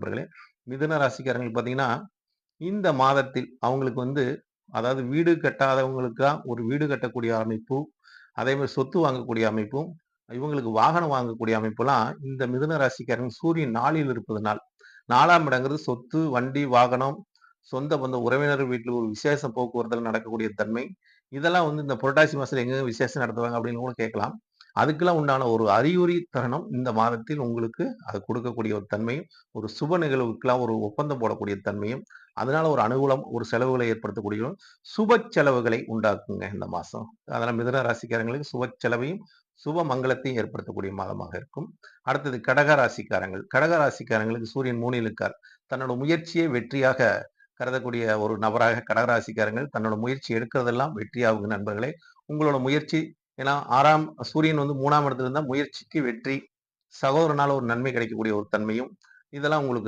நண்பர்களே மிதுன ராசிக்காரங்களுக்கு பார்த்தீங்கன்னா இந்த மாதத்தில் அவங்களுக்கு வந்து அதாவது வீடு கட்டாதவங்களுக்கு ஒரு வீடு கட்டக்கூடிய அமைப்பு அதே மாதிரி சொத்து வாங்கக்கூடிய அமைப்பும் இவங்களுக்கு வாகனம் வாங்கக்கூடிய அமைப்புலாம் இந்த மிதுன ராசிக்காரங்க சூரியன் நாளில் இருப்பதனால் நாலாம் இடங்கிறது சொத்து வண்டி வாகனம் சொந்த பந்த உறவினர் வீட்டில் ஒரு விசேஷ போக்குவரத்தில் நடக்கக்கூடிய தன்மை இதெல்லாம் வந்து இந்த புரட்டாசி மாசத்துல எங்க விசேஷம் நடத்துவாங்க அப்படின்னு கூட கேட்கலாம். அதுக்கெல்லாம் உண்டான ஒரு அறிகுறி தருணம் இந்த மாதத்தில் உங்களுக்கு அது கொடுக்கக்கூடிய ஒரு தன்மையும் ஒரு சுப நிகழ்வுக்கெல்லாம் ஒரு ஒப்பந்தம் போடக்கூடிய தன்மையும் அதனால ஒரு அனுகூலம் ஒரு செலவுகளை ஏற்படுத்தக்கூடிய சுப செலவுகளை உண்டாக்குங்க இந்த மாதம். அதனால் மிதன ராசிக்காரங்களுக்கு சுப செலவையும் சுப மங்களத்தையும் ஏற்படுத்தக்கூடிய மாதமாக இருக்கும். அடுத்தது கடக ராசிக்காரங்கள். கடக ராசிக்காரங்களுக்கு சூரியன் மூணில் இருக்கார். தன்னோட முயற்சியை வெற்றியாக கருதக்கூடிய ஒரு நபராக கடகராசிக்காரங்கள் தன்னோட முயற்சி எடுக்கிறதெல்லாம் வெற்றியாகுங்க நண்பர்களே. உங்களோட முயற்சி ஏன்னா ஆறாம் சூரியன் வந்து மூணாம் இடத்துல இருந்தால் முயற்சிக்கு வெற்றி சகோதரனால ஒரு நன்மை கிடைக்கக்கூடிய ஒரு தன்மையும் இதெல்லாம் உங்களுக்கு